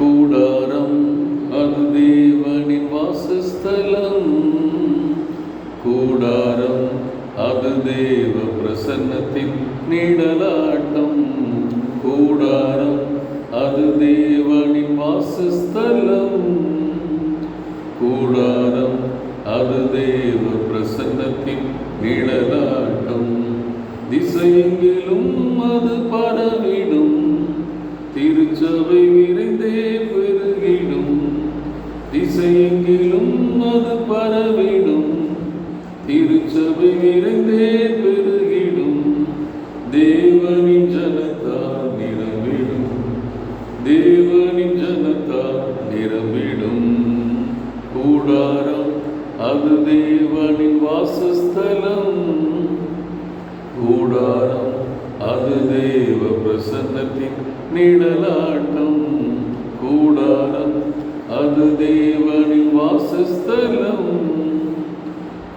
கூடாரம் அது தேவனின் வாசஸ்தலம் கூடாரம் அது தேவ பிரசன்னத்தின் நிழலாட்டம் கூடாரம் அது தேவனின் வாசஸ்தலம் கூடாரம் அது தேவ பிரசன்னத்தின் நிழலாட்டம் திசையெங்கிலும் திருச்சபை விரைந்தே பெருகிடும் தேவனின் ஜனத்தால் நிரம்பிடும் தேவனின் ஜனத்தால் நிரம்பிடும் கூடாரம் அது தேவனின் வாசஸ்தலம் கூடாரம் அது தேவ பிரசன்னத்தின் நிழலாட்டம் கூடாரம் அது தேவனின் வாசஸ்தலம்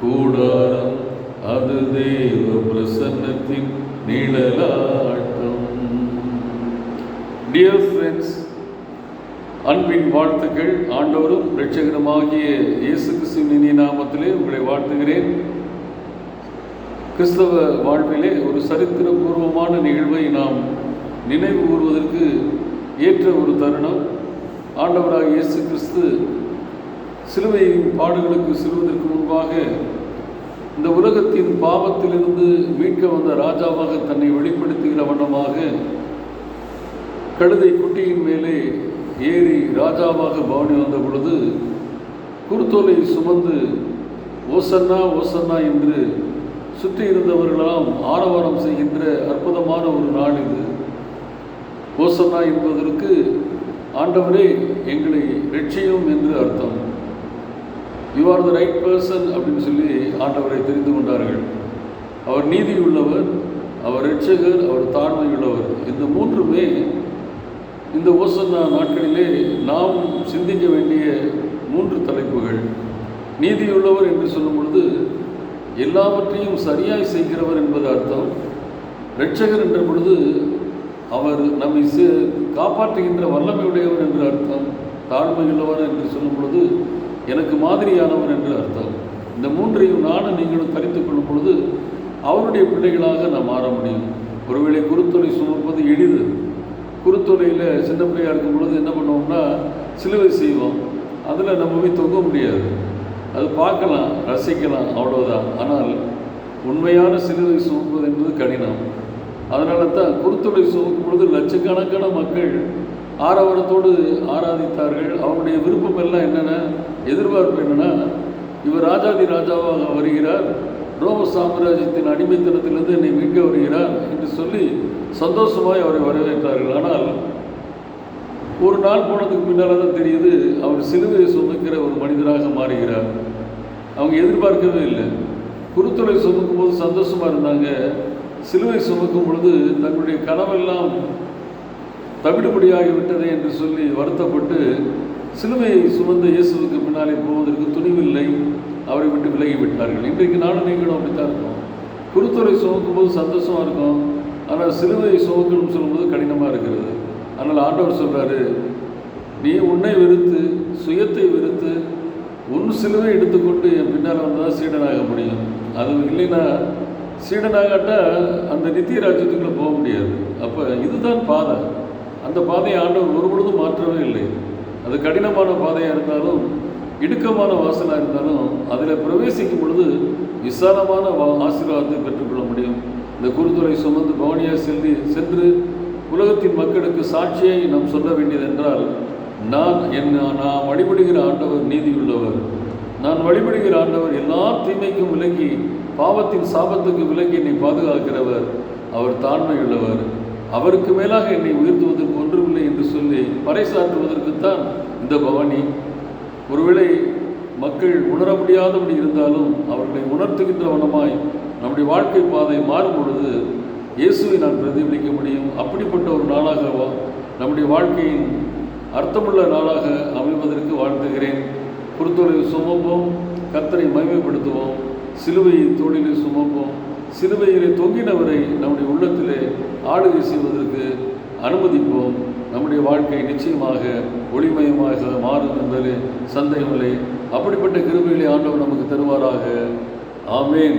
கூடாரம் அது தேவ பிரசன்னத்தின் நீளலாட்டம் டியர் ஃப்ரெண்ட்ஸ் அன்பின் வாழ்த்துக்கள். ஆண்டவரும் இரட்சகருமாகிய இயேசு கிறிஸ்துவின் நாமத்திலே உங்களை வாழ்த்துகிறேன். கிறிஸ்தவ வாழ்விலே ஒரு சரித்திரபூர்வமான நிகழ்வை நாம் நினைவு கூறுவதற்கு ஏற்ற ஒரு தருணம். ஆண்டவராக இயேசு கிறிஸ்து சிலுவையின் பாடுகளுக்கு செல்வதற்கு முன்பாக இந்த உலகத்தின் பாவத்திலிருந்து மீட்க வந்த ராஜாவாக தன்னை வெளிப்படுத்துகிற வண்ணமாக கழுதை குட்டியின் மேலே ஏறி ராஜாவாக பவனி வந்த பொழுது குருத்தோலை சுமந்து ஓசன்னா ஓசன்னா என்று சுற்றி இருந்தவர்களாம் ஆரவாரம் செய்கின்ற அற்புதமான ஒரு நாள் இது. ஓசன்னா என்பதற்கு ஆண்டவரே எங்களை ரட்சியும் என்று அர்த்தம். You are the right person அப்படின்னு சொல்லி ஆண்டவரை தெரிந்து கொண்டார்கள். அவர் நீதி உள்ளவர் அவர் ரட்சகர் அவர் தாழ்மை உள்ளவர் இந்த மூன்றுமே இந்த ஓசன்னா நாட்களிலே நாம் சிந்திக்க வேண்டிய மூன்று தலைப்புகள். நீதியுள்ளவர் என்று சொல்லும் பொழுது எல்லாவற்றையும் சரியாய் செய்கிறவர் என்பது அர்த்தம். ரட்சகர் என்ற பொழுது அவர் நம்மை சே- காப்பாற்றுகின்ற வல்லமையுடையவர் என்று அர்த்தம். தாழ்மையுள்ளவர் என்று சொல்லும் பொழுது எனக்கு மாதிரியானவர் என்று அர்த்தம். இந்த மூன்றையும் நானும் நீங்களும் கருத்து கொள்ளும் பொழுது அவருடைய பிள்ளைகளாக நாம் மாற முடியும். ஒருவேளை குருத்தொலை சுமப்பது எளிது. குருத்தொலையில் சின்ன பிள்ளையாக இருக்கும் பொழுது என்ன பண்ணுவோம்னா சிலுவை செய்வோம். அதில் நம்ம போய் தொங்க முடியாது. அது பார்க்கலாம் ரசிக்கலாம் அவ்வளோதான் ஆனால் உண்மையான சிலுவை சுமப்பது என்பது கடினம். அதனால தான் குருத்தொலை சுமக்கும் பொழுது லட்சக்கணக்கான மக்கள் ஆரவாரத்தோடு ஆராதித்தார்கள். அவருடைய விருப்பம் எல்லாம் என்னென்ன? எதிர்பார்ப்பு என்னென்னா இவர் ராஜாதி ராஜாவாக வருகிறார் ரோம சாம்ராஜ்யத்தின் அடிமைத்தனத்திலிருந்து என்னை மீட்க வருகிறார் என்று சொல்லி சந்தோஷமாய் அவரை வரவேற்றார்கள். ஆனால் ஒரு நாள் போனதுக்கு பின்னால் தான் தெரியுது அவர் சிலுவையை சுமக்கிற ஒரு மனிதராக மாறுகிறார். அவங்க எதிர்பார்க்கவே இல்லை. குருத்துறை சுமக்கும் போது சந்தோஷமாக இருந்தாங்க. சிலுவை சுமக்கும் பொழுது தங்களுடைய கனவெல்லாம் தவிடுபடியாகி விட்டதே என்று சொல்லி வருத்தப்பட்டு சிலுவையை சுமந்த இயேசுவுக்கு பின்னாலே போவதற்கு துணிவில்லை. அவரை விட்டு விலகி விட்டார்கள் இன்றைக்கு நானும் நீங்களும் அப்படித்தான் இருக்கோம். குருத்துறை சுமக்கும் போது சந்தோஷமாக இருக்கும். ஆனால் சிலுவையை சுமக்கணும்னு சொல்லும்போது கடினமாக இருக்கிறது. ஆனால் ஆண்டவர் சொல்கிறாரு நீ உன்னை வெறுத்து சுயத்தை வெறுத்து உன் சிலுவை எடுத்துக்கொண்டு என் பின்னால் வந்தால் சீடனாக முடியும். அது இல்லைன்னா சீடனாகட்டால் அந்த நித்திய ராஜ்யத்துக்குள்ளே போக முடியாது. அப்போ இதுதான் பாதை. அந்த பாதையை ஆண்டவர் ஒரு பொழுதும் மாற்றவே இல்லை. அது கடினமான பாதையாக இருந்தாலும் இடுக்கமான வாசலாக இருந்தாலும் அதில் பிரவேசிக்கும் பொழுது விசாலமான வா- ஆசீர்வாதத்தை பெற்றுக்கொள்ள முடியும். இந்த குருத்துறை சுமந்து பவனியாக சென்று சென்று உலகத்தின் மக்களுக்கு சாட்சியை நாம் சொல்ல வேண்டியது என்றால் நான் என்ன நான் வழிபடுகிற ஆண்டவர் நீதியுள்ளவர். நான் வழிபடுகிற ஆண்டவர் எல்லா தீமைக்கும் விலகி பாவத்தின் சாபத்துக்கு விலகி என்னை பாதுகாக்கிறவர். அவர் தாழ்மையுள்ளவர். அவருக்கு மேலாக என்னை உயர்த்துவதற்கு இருந்து பறைசாற்றுவதற்குத்தான் இந்த பவானி. ஒருவேளை மக்கள் உணர முடியாதபடி இருந்தாலும் அவர்களை உணர்த்துகின்ற வண்ணமாய் நம்முடைய வாழ்க்கை பாதை மாறும் பொழுது இயேசுவை நான் பிரதிபலிக்க முடியும். அப்படிப்பட்ட ஒரு நாளாக வா- நம்முடைய வாழ்க்கையின் அர்த்தமுள்ள நாளாக அமைவதற்கு வாழ்த்துகிறேன். குருத்தொழில் சுமப்போம் கத்தரை மகிமைப்படுத்துவோம் சிலுவையை தோளிலே சுமப்போம். சிலுவையிலே தொங்கினவரை நம்முடைய உள்ளத்திலே ஆளுகை செய்வதற்கு அனுமதிப்போம். நம்முடைய வாழ்க்கை நிச்சயமாக ஒளிமயமாக மாறும் என்பதில் சந்தேகமில்லை அப்படிப்பட்ட கிருபைகளை ஆண்டவர் நமக்கு தருவாராக. ஆமேன்.